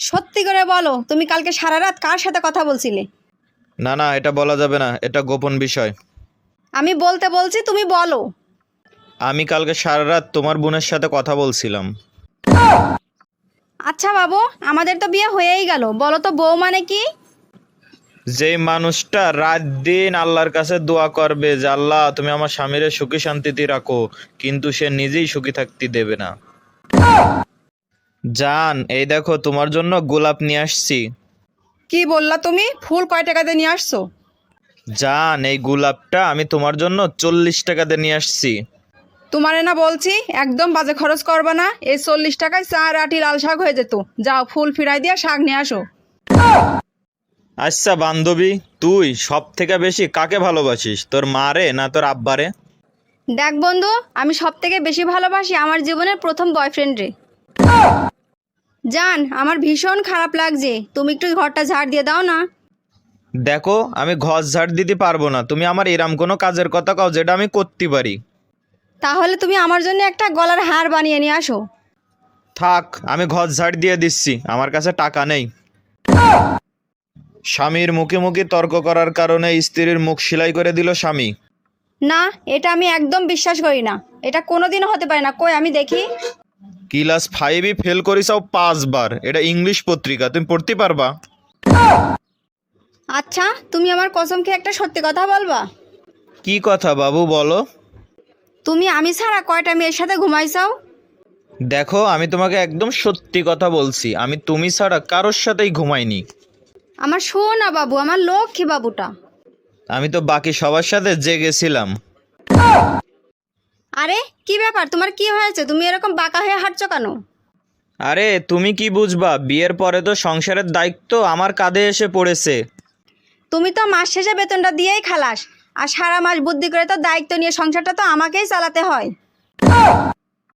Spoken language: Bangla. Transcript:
সত্যি করে বলো তুমি কালকে সারা রাত কার সাথে কথা বলছিলে? না না এটা বলা যাবে না এটা গোপন বিষয়। আমি বলতে বলছি তুমি বলো। আমি কালকে সারা রাত তোমার বোনের সাথে কথা বলছিলাম। আচ্ছা বাবু আমাদের তো বিয়ে হয়েই গেল বলো তো বউ মানে কি? যে মানুষটা রাত দিন আল্লাহর কাছে দোয়া করবে যে আল্লাহ তুমি আমার স্বামীরে সুখী শান্তিতে রাখো। কিন্তু সে নিজেই সুখী থাকতে দেবে না। জান এই দেখো তোমার জন্য গোলাপ নিয়ে আসছি। কি বললা তুমি? ফুল কয় টাকাতে নিয়ে আসছো? জান এই গোলাপটা আমি তোমার জন্য চল্লিশ টাকাতে নিয়ে আসছি। তোমারে না বলছি একদম বাজে খরচ করবা না। এই চল্লিশ টাকায় চার আটি লাল শাক হয়ে যেত। যাও ফুল ফিরাই দিয়ে শাক নিয়ে আসো। আচ্ছা বান্ধবী তুই সব থেকে বেশি কাকে ভালোবাসিস তোর মারে না তোর আব্বারে? দেখ বন্ধু আমি সব থেকে বেশি ভালোবাসি আমার জীবনের প্রথম বয়ফ্রেন্ডরে জান আমার ভীষণ খারাপ লাগছে। তুমি একটু ঘরটা ঝাড় দিয়ে দাও না। দেখো আমি ঘর ঝাড় দিতে পারব না। তুমি আমার এরম কোনো কাজের কথা কাও যেটা আমি করতে পারি। তাহলে তুমি আমার জন্য একটা গলার হার বানিয়ে নিয়ে আসো। থাক আমি ঘর ঝাড় দিয়ে দিচ্ছি। আমার কাছে টাকা নেই। স্বামীর মুখে মুখে তর্ক করার কারণে স্ত্রীর মুখ সেলাই করে দিল স্বামী। না এটা আমি একদম বিশ্বাস করি না। এটা কোনোদিনও হতে পারে না। কই আমি দেখি। ক্লাস ফাইভই ফেল করিসাও পাঁচবার। এটা ইংলিশ পত্রিকা তুমি পড়তে পারবা? আচ্ছা তুমি আমার কসম খেয়ে একটা সত্যি কথা বলবা? কি কথা বাবু বলো। তুমি আমি ছাড়া কয়টা মেয়ের সাথে ঘুমাইছাও? দেখো আমি তোমাকে একদম সত্যি কথা বলছি আমি তুমি ছাড়া কারোর সাথেই ঘুমাইনি। আমার শোনা বাবু আমার লক্ষ্মী বাবুটা। আমি তো বাকি সবার সাথে জেগেছিলাম। আরে কি ব্যাপার? তোমার কি হয়েছে? তুমি এরকম বাঁকা হয়ে হাঁটছো কেন? আরে তুমি কি বুঝবা? বিয়ের পরে তো সংসারের দায়িত্ব আমার কাঁধে এসে পড়েছে। তুমি তো মাস শেষে বেতনটা দিয়েই খালাস। আর সারা মাস বুদ্ধি করে তো দায়িত্ব নিয়ে সংসারটা তো আমাকেই চালাতে হয়।